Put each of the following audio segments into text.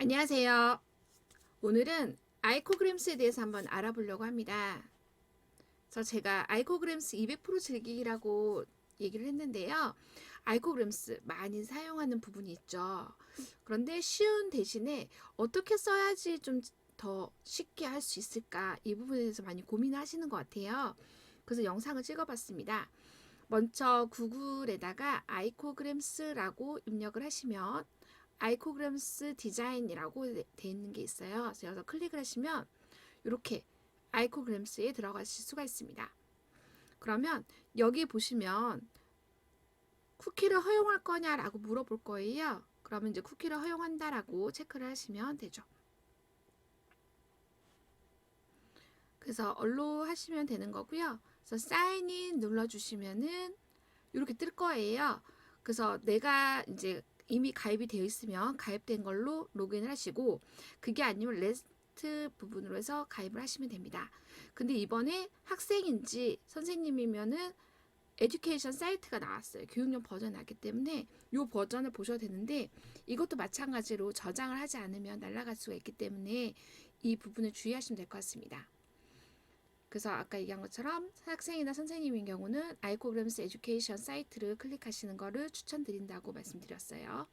안녕하세요. 오늘은 아이코그램스에 대해서 한번 알아보려고 합니다. 그래서 제가 아이코그램스 200% 즐기기라고 얘기를 했는데요. 아이코그램스 많이 사용하는 부분이 있죠. 그런데 쉬운 대신에 어떻게 써야지 좀 더 쉽게 할 수 있을까 이 부분에 대해서 많이 고민하시는 것 같아요. 그래서 영상을 찍어봤습니다. 먼저 구글에다가 아이코그램스라고 입력을 하시면 아이코그램스 디자인이라고 되어 있는 게 있어요. 그래서 여기서 클릭을 하시면 이렇게 아이코그램스에 들어가실 수가 있습니다. 그러면 여기 보시면 쿠키를 허용할 거냐라고 물어볼 거예요. 그러면 이제 쿠키를 허용한다라고 체크를 하시면 되죠. 그래서 얼로 하시면 되는 거고요. 그래서 사인인 눌러주시면은 이렇게 뜰 거예요. 그래서 내가 이제 이미 가입이 되어 있으면 가입된 걸로 로그인을 하시고 그게 아니면 레스트 부분으로 해서 가입을 하시면 됩니다. 근데 이번에 학생인지 선생님이면은 에듀케이션 사이트가 나왔어요. 교육용 버전이 나왔기 때문에 이 버전을 보셔도 되는데 이것도 마찬가지로 저장을 하지 않으면 날아갈 수가 있기 때문에 이 부분을 주의하시면 될 것 같습니다. 그래서 아까 얘기한 것처럼 학생이나 선생님인 경우는 아이코그램스 에듀케이션 사이트를 클릭하시는 것을 추천드린다고 말씀드렸어요.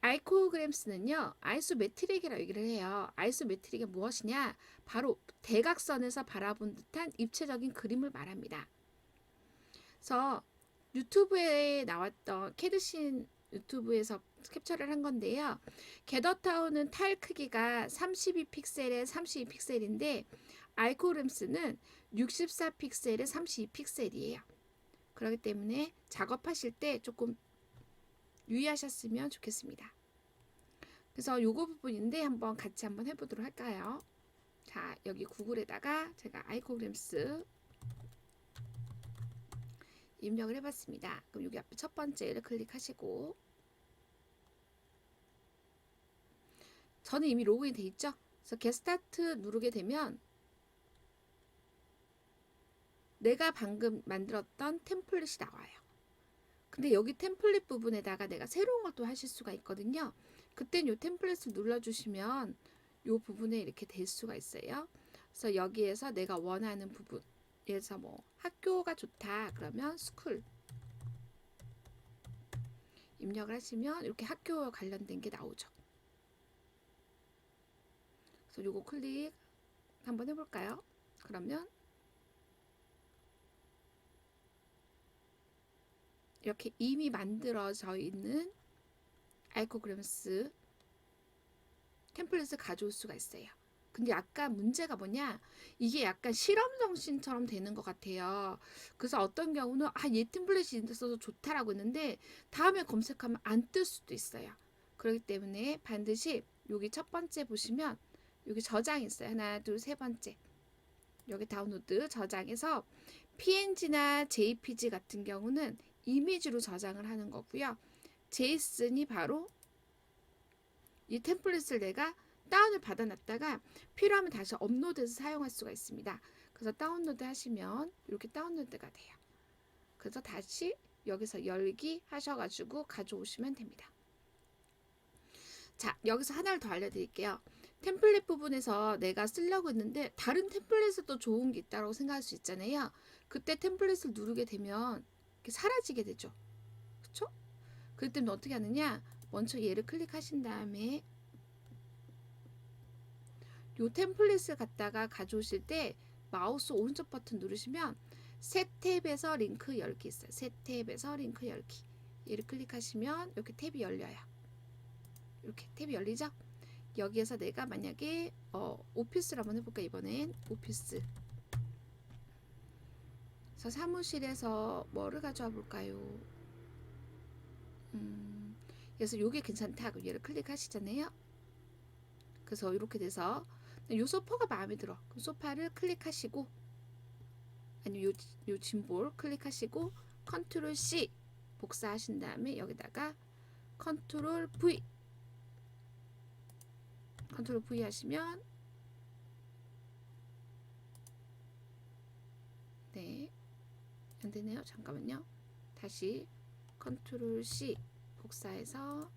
아이코그램스는요, 아이소메트릭이라고 얘기를 해요. 아이소메트릭이 무엇이냐? 바로 대각선에서 바라본 듯한 입체적인 그림을 말합니다. 그래서 유튜브에 나왔던 캐드신 유튜브에서 캡처를 한 건데요. 게더타운은 타일 크기가 32픽셀에 32픽셀인데 아이코그램스는 64픽셀에 32픽셀이에요. 그렇기 때문에 작업하실 때 조금 유의하셨으면 좋겠습니다. 그래서 요거 부분인데 한번 같이 한번 해보도록 할까요? 자, 여기 구글에다가 제가 아이코그램스 입력을 해봤습니다. 그럼 여기 앞에 첫 번째를 클릭하시고 저는 이미 로그인 돼 있죠? 그래서 게스타트 누르게 되면 내가 방금 만들었던 템플릿이 나와요. 근데 여기 템플릿 부분에다가 내가 새로운 것도 하실 수가 있거든요. 그땐 요 템플릿을 눌러주시면 요 부분에 이렇게 될 수가 있어요. 그래서 여기에서 내가 원하는 부분, 들어서 뭐 학교가 좋다 그러면 스쿨 입력을 하시면 이렇게 학교와 관련된 게 나오죠. 그래서 요거 클릭 한번 해볼까요? 그러면 이렇게 이미 만들어져 있는 아이코그램스 템플릿을 가져올 수가 있어요. 근데 약간 문제가 뭐냐? 이게 약간 실험 정신처럼 되는 것 같아요. 그래서 어떤 경우는 아, 얘 템플릿이 있어서 좋다라고 했는데 다음에 검색하면 안 뜰 수도 있어요. 그렇기 때문에 반드시 여기 첫 번째 보시면 여기 저장 있어요. 하나, 둘, 세 번째. 여기 다운로드 저장해서 PNG나 JPG 같은 경우는 이미지로 저장을 하는 거고요. 제이슨이 바로 이 템플릿을 내가 다운을 받아놨다가 필요하면 다시 업로드해서 사용할 수가 있습니다. 그래서 다운로드 하시면 이렇게 다운로드가 돼요. 그래서 다시 여기서 열기 하셔가지고 가져오시면 됩니다. 자, 여기서 하나를 더 알려드릴게요. 템플릿 부분에서 내가 쓰려고 했는데 다른 템플릿에도 좋은 게 있다고 생각할 수 있잖아요. 그때 템플릿을 누르게 되면 이렇게 사라지게 되죠. 그쵸? 그럴 때는 어떻게 하느냐? 먼저 얘를 클릭하신 다음에 요 템플릿을 갖다가 가져오실 때 마우스 오른쪽 버튼 누르시면 새 탭에서 링크 열기 있어요. 새 탭에서 링크 열기. 얘를 클릭하시면 이렇게 탭이 열려요. 이렇게 탭이 열리죠? 여기에서 내가 만약에 어, 오피스를 한번 해볼까 이번엔 오피스. 그래서 사무실에서 뭐를 가져와 볼까요? 음, 그래서 요게 괜찮다. 그럼 얘를 클릭하시잖아요. 그래서 이렇게 돼서 요 소파가 마음에 들어. 그럼 소파를 클릭하시고 아니 요, 요 짐볼 클릭하시고 컨트롤 C 복사하신 다음에 여기다가 컨트롤 V 컨트롤 V 하시면 네 안 되네요 잠깐만요 다시 컨트롤 C 복사해서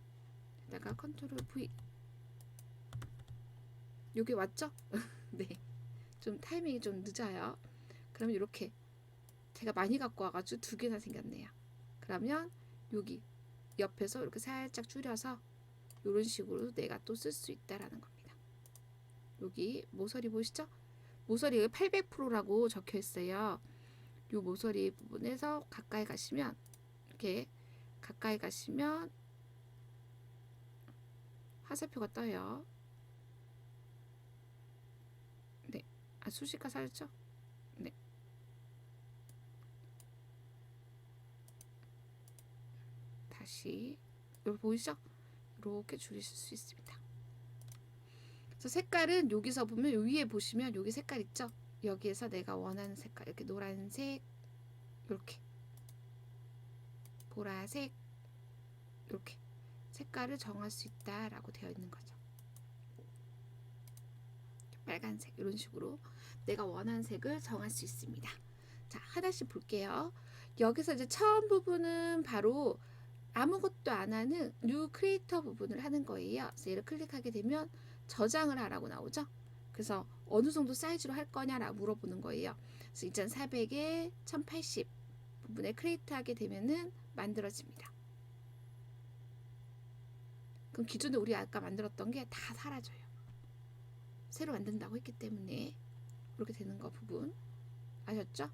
여기다가 컨트롤 V 여기 왔죠? 네. 좀 타이밍이 좀 늦어요. 그러면 이렇게 제가 많이 갖고 와가지고 두 개나 생겼네요. 그러면 여기 옆에서 이렇게 살짝 줄여서 이런 식으로 내가 또 쓸 수 있다라는 겁니다. 여기 모서리 보시죠? 모서리 800%라고 적혀 있어요. 이 모서리 부분에서 가까이 가시면 이렇게 가까이 가시면 화살표가 떠요. 네, 아 수식가 살죠? 네. 다시 여기 보이죠? 이렇게 줄이실 수 있습니다. 그래서 색깔은 여기서 보면 요 위에 보시면 여기 색깔 있죠? 여기에서 내가 원하는 색깔 이렇게 노란색 이렇게 보라색 이렇게 색깔을 정할 수 있다라고 되어 있는 거죠. 빨간색 이런 식으로 내가 원하는 색을 정할 수 있습니다. 자 하나씩 볼게요. 여기서 이제 처음 부분은 바로 아무것도 안 하는 뉴 크리에이터 부분을 하는 거예요. 그래서 얘를 클릭하게 되면 저장을 하라고 나오죠. 그래서 어느 정도 사이즈로 할 거냐라고 물어보는 거예요. 그래서 2400에 1080 부분에 크리에이트 하게 되면은 만들어집니다. 그럼 기존에 우리 아까 만들었던 게 다 사라져요. 새로 만든다고 했기 때문에 이렇게 되는 거 부분 아셨죠?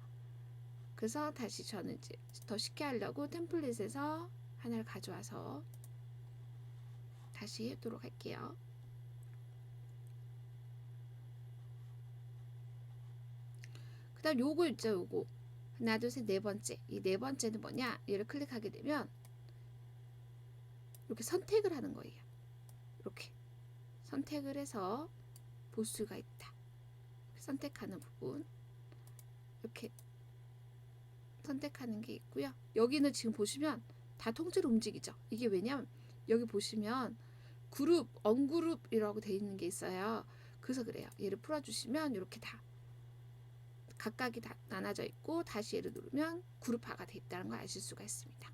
그래서 다시 저는 이제 더 쉽게 하려고 템플릿에서 하나를 가져와서 다시 하도록 할게요. 그 다음 요거 있죠 요거. 하나 둘 셋 네 번째. 이 네 번째는 뭐냐? 얘를 클릭하게 되면 이렇게 선택을 하는 거예요. 이렇게. 선택을 해서 볼 수가 있다. 선택하는 부분. 이렇게 선택하는 게 있고요. 여기는 지금 보시면 다 통째로 움직이죠. 이게 왜냐면 여기 보시면 그룹 언그룹이라고 되어 있는 게 있어요. 그래서 그래요. 얘를 풀어주시면 이렇게 다 각각이 다 나눠져 있고 다시 얘를 누르면 그룹화가 돼 있다는 걸 아실 수가 있습니다.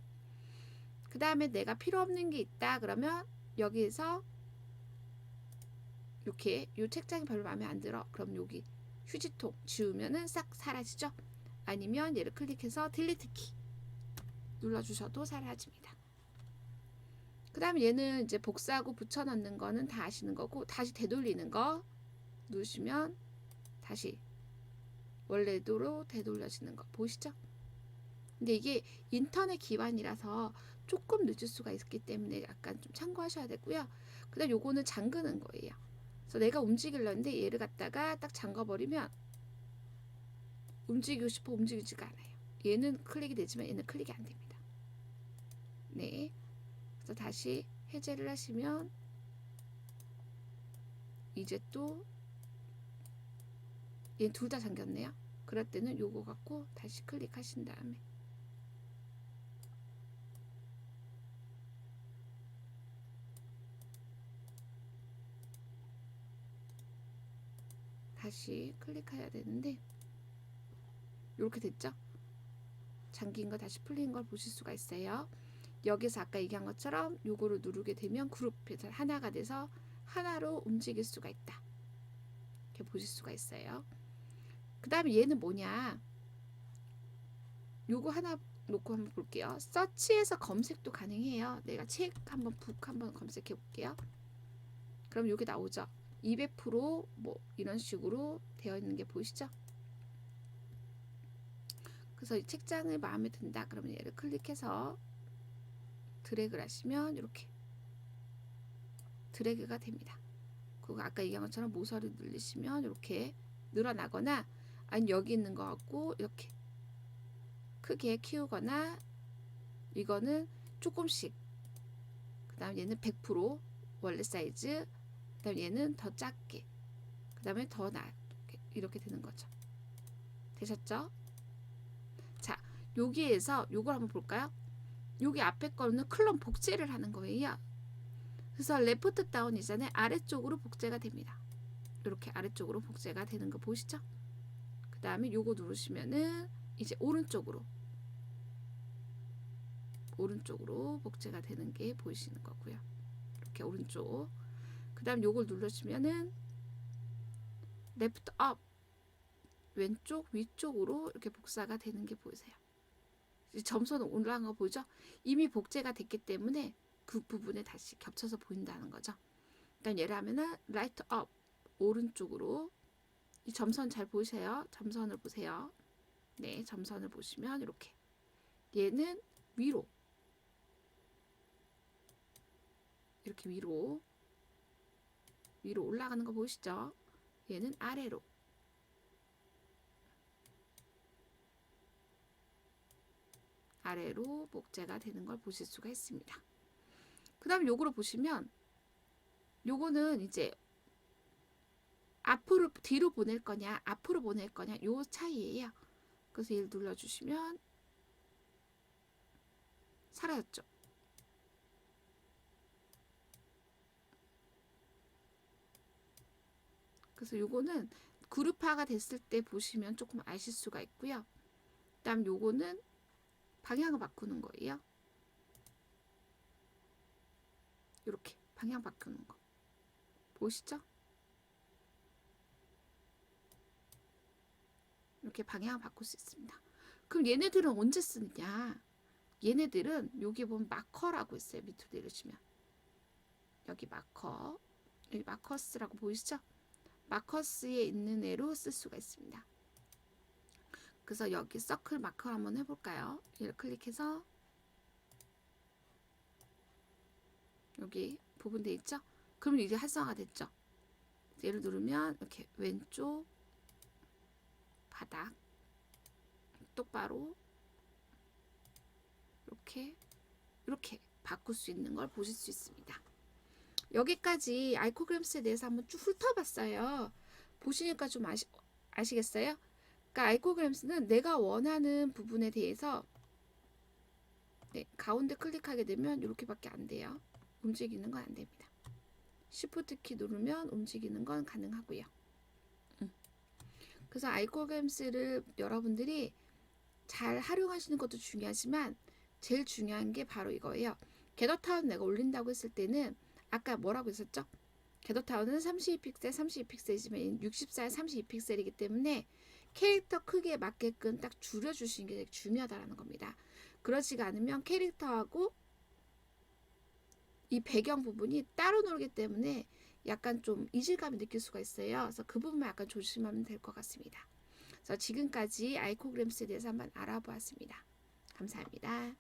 그 다음에 내가 필요 없는 게 있다 그러면 여기에서 이렇게 이 책장이 별로 마음에 안 들어. 그럼 여기 휴지통 지우면은 싹 사라지죠? 아니면 얘를 클릭해서 딜리트 키 눌러주셔도 사라집니다. 그 다음에 얘는 이제 복사하고 붙여넣는 거는 다 아시는 거고 다시 되돌리는 거 누르시면 다시 원래대로 되돌려지는 거 보이시죠? 근데 이게 인터넷 기반이라서 조금 늦을 수가 있기 때문에 약간 좀 참고하셔야 되고요. 그 다음 요거는 잠그는 거예요. 그래서 내가 움직이려는데 얘를 갖다가 딱 잠궈버리면 움직이고 싶어 움직이지가 않아요. 얘는 클릭이 되지만 얘는 클릭이 안 됩니다. 네. 그래서 다시 해제를 하시면 이제 또 얘 둘 다 잠겼네요. 그럴 때는 요거 갖고 다시 클릭하신 다음에 다시 클릭해야 되는데 이렇게 됐죠? 잠긴 거 다시 풀린 걸 보실 수가 있어요. 여기서 아까 얘기한 것처럼 요거를 누르게 되면 그룹에서 하나가 돼서 하나로 움직일 수가 있다. 이렇게 보실 수가 있어요. 그 다음에 얘는 뭐냐? 요거 하나 놓고 한번 볼게요. 서치에서 검색도 가능해요. 내가 책 한번 북 한번 검색해 볼게요. 그럼 여기 나오죠. 200%뭐 이런 식으로 되어 있는 게 보이시죠? 그래서 이 책장을 마음에 든다. 그러면 얘를 클릭해서 드래그를 하시면 이렇게 드래그가 됩니다. 그리고 아까 얘기한 것처럼 모서리 늘리시면 이렇게 늘어나거나 아니 여기 있는 거 같고 이렇게 크게 키우거나 이거는 조금씩. 그 다음 얘는 100% 원래 사이즈. 그 다음 얘는 더 작게. 그 다음에 더 낮게. 이렇게 되는 거죠. 되셨죠? 자 여기에서 요걸 한번 볼까요? 여기 앞에 거는 클론 복제를 하는 거예요. 그래서 레프트 다운 이전에 아래쪽으로 복제가 됩니다. 이렇게 아래쪽으로 복제가 되는 거 보시죠? 그 다음에 요거 누르시면은 이제 오른쪽으로 오른쪽으로 복제가 되는 게 보이시는 거고요. 이렇게 오른쪽. 그다음 요걸 눌러주면은 레프트 업 왼쪽 위쪽으로 이렇게 복사가 되는 게 보이세요. 이 점선 올라간 거 보이죠? 이미 복제가 됐기 때문에 그 부분에 다시 겹쳐서 보인다는 거죠. 일단 예를 하면은 라이트 업 오른쪽으로 이 점선 잘 보이세요? 점선을 보세요. 네, 점선을 보시면 이렇게 얘는 위로 이렇게 위로 위로 올라가는 거 보이시죠? 얘는 아래로 아래로 복제가 되는 걸 보실 수가 있습니다. 그 다음 요거로 보시면 요거는 이제 앞으로 뒤로 보낼 거냐 앞으로 보낼 거냐 요 차이예요. 그래서 얘를 눌러주시면 사라졌죠. 그래서 요거는 그룹화가 됐을 때 보시면 조금 아실 수가 있고요. 그다음 요거는 방향을 바꾸는 거예요. 이렇게 방향 바꾸는 거 보시죠? 이렇게 방향 바꿀 수 있습니다. 그럼 얘네들은 언제 쓰느냐? 얘네들은 여기 보면 마커라고 있어요. 밑으로 내려주면 여기 마커 여기 마커스라고 보이시죠? 마커스에 있는 애로 쓸 수가 있습니다. 그래서 여기 서클 마커 한번 해볼까요? 얘를 클릭해서 여기 부분 돼 있죠? 그러면 이제 활성화가 됐죠? 얘를 누르면 이렇게 왼쪽 바닥 똑바로 이렇게 이렇게 바꿀 수 있는 걸 보실 수 있습니다. 여기까지 아이코그램스에 대해서 한번 쭉 훑어봤어요. 보시니까 좀 아시, 아시겠어요? 그러니까 아이코그램스는 내가 원하는 부분에 대해서 네, 가운데 클릭하게 되면 이렇게밖에 안 돼요. 움직이는 건 안 됩니다. Shift 키 누르면 움직이는 건 가능하고요. 음. 그래서 아이코그램스를 여러분들이 잘 활용하시는 것도 중요하지만 제일 중요한 게 바로 이거예요. 게더타운 내가 올린다고 했을 때는 아까 뭐라고 했었죠? 게더타운은 32픽셀, 32픽셀이지만 64, 32픽셀이기 때문에 캐릭터 크기에 맞게끔 딱 줄여주시는 게 되게 중요하다는 겁니다. 그렇지가 않으면 캐릭터하고 이 배경 부분이 따로 놀기 때문에 약간 좀 이질감을 느낄 수가 있어요. 그래서 그 부분만 약간 조심하면 될 것 같습니다. 그래서 지금까지 아이코그램스에 대해서 한번 알아보았습니다. 감사합니다.